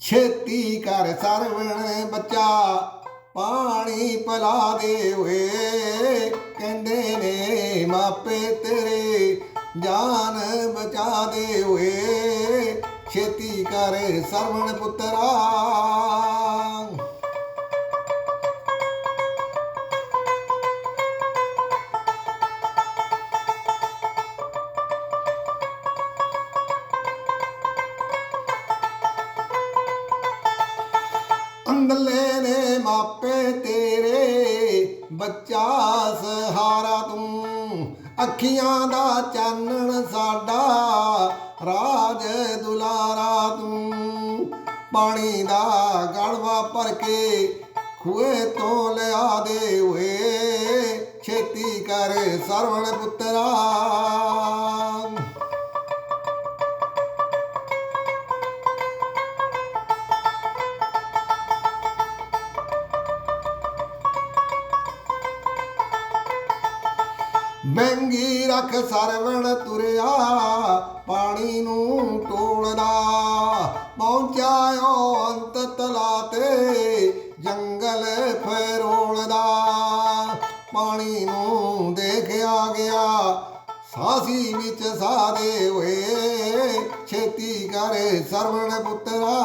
ਛੇਤੀ ਕਰ ਸਰਵਣ ਬੱਚਾ, ਪਾਣੀ ਪਿਲਾ ਦੇ ਓਏ। ਕਹਿੰਦੇ ਨੇ, ਮਾਪੇ ਤੇਰੇ ਜਾਨ ਬਚਾ ਦੇ ਓਏ। ਛੇਤੀ ਕਰ ਸਰਵਣ ਪੁੱਤਰਾ ਅੰਦਲੇ ਨੇ ਮਾਪੇ ਤੇਰੇ, ਬੱਚਾ ਸਹਾਰਾ ਤੂੰ। ਅੱਖੀਆਂ ਦਾ ਚਾਨਣ ਸਾਡਾ, ਰਾਜ ਦੁਲਾਰਾ ਤੂੰ। ਪਾਣੀ ਦਾ ਗੜਵਾ ਭਰ ਕੇ ਖੂਏ ਤੋਂ ਲਿਆ ਦੇ ਓਏ। ਛੇਤੀ ਕਰ ਸਰਵਣ ਪੁੱਤਰਾ। ਮਹਿੰਗੀ ਰੱਖ ਸਰਵਣ ਤੁਰਿਆ, ਪਾਣੀ ਨੂੰ ਟੋਲਦਾ। ਪਹੁੰਚਾਇਓ ਅੰਤ ਤਲਾ ਤੇ ਜੰਗਲ ਫਰੋਲਦਾ। ਪਾਣੀ ਨੂੰ ਦੇਖਿਆ ਗਿਆ, ਸਾਸੀ ਵਿੱਚ ਸਾਦੇ ਹੋਏ। ਛੇਤੀ ਕਰ ਸਰਵਣ ਪੁੱਤਰਾ।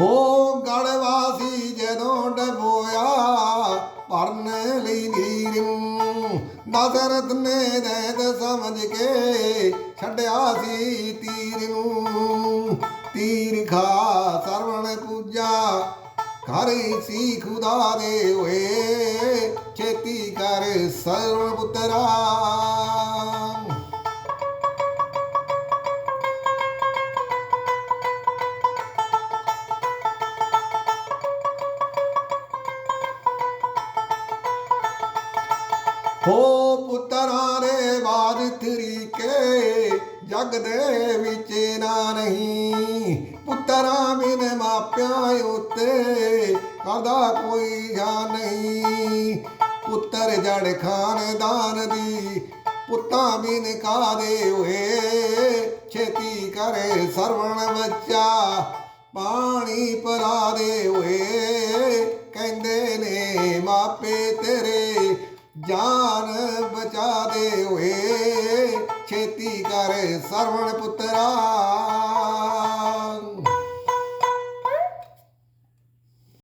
ਹੋ ਗੜਵਾਸੀ ਜਦੋਂ ਡਬੋਇਆ ਭਰਨ ਲਈ ਨੀਰ ਨੂੰ ਨਜ਼ਰਤ ਨੇ ਦੈਦ ਸਮਝ ਕੇ ਛੱਡਿਆ ਸੀ ਤੀਰ ਨੂੰ ਤੀਰ ਖਾ ਸਰਵਣ ਪੂਜਾ ਘਰ ਸੀ ਖੁਦਾ ਦੇ ਓਏ ਛੇਤੀ ਕਰ ਸਰਵਣ ਪੁੱਤਰਾ। ਹੋ ਪੁੱਤਰਾਂ ਦੇ ਬਾਦ ਤਰੀਕੇ, ਜਗ ਦੇ ਵਿੱਚ ਨਾ ਨਹੀਂ। ਪੁੱਤਰਾਂ ਬਿਨ ਮਾਪਿਆਂ ਉਤੇ ਕਦਾ ਕੋਈ ਜਾ ਨਹੀਂ। ਪੁੱਤਰ ਜੜ ਖਾਨਦਾਨ ਦੀ, ਪੁੱਤਾਂ ਬਿਨ ਕਾਦੇ ਹੋਏ? ਛੇਤੀ ਕਰੇ ਸਰਵਣ ਬੱਚਾ, ਪਾਣੀ ਪਰਾ ਦੇ ਹੋਏ। ਜਾਨ ਬਚਾ ਦੇ ਓਏ ਛੇਤੀ ਕਰ ਸਰਵਣ ਪੁੱਤਰਾ।